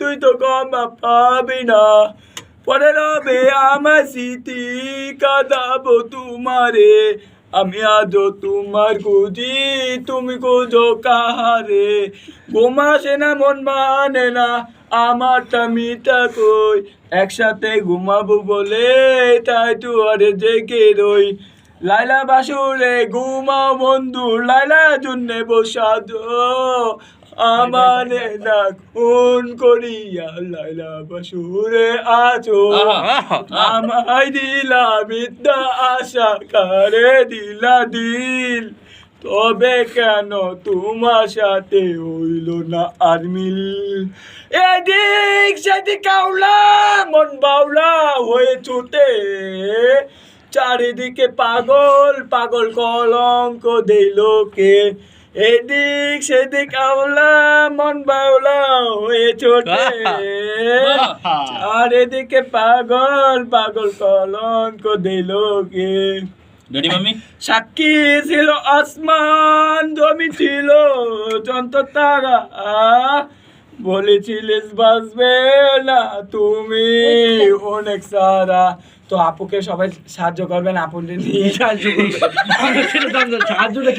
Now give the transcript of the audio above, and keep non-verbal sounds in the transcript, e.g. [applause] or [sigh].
তুই তো ক্ষমা পাবি না। পরে রবে আমার স্মৃতি কাঁদাবো তোমারে। আমি আজও তোমার খুঁজি, তুমি খুঁজো কাহারে। ঘুমাসে না, মন মানে না, আমারটা মিটা কই। একসাথে ঘুমাবো বলে তাই তু আরে জেগে রই। লাইলা বাসুরে ঘুমাও বন্ধু লাইলা জন্যে বসাদ। আমারে না খুন করিয়া লাইলা বাসুরে আছো। আমায় দিলা বিদ্যা আশা কারে দিলা দিল? তবে কেন তোমার সাথে হইল না আর মিল? এদিক সেদিক কাউলা মন বাউলা হয়ে ছুটে। চারিদিকে পাগল পাগল কলঙ্ক দেই লোকে। এদিক সেদিক আওলা মন বাউলা হয়ে ছোটে [laughs] চারিদিকে পাগল পাগল কলঙ্ক দেই লোকে। সাক্ষী ছিল আসমান জমি ছিল যন্ত্র তারা। বলেছিলিস বাঁচবে না তুমি অনেক সারা। তো আপুকে সবাই সাহায্য করবেন আপু নিয়ে সাহায্য করবেন। [laughs] সাহায্যটা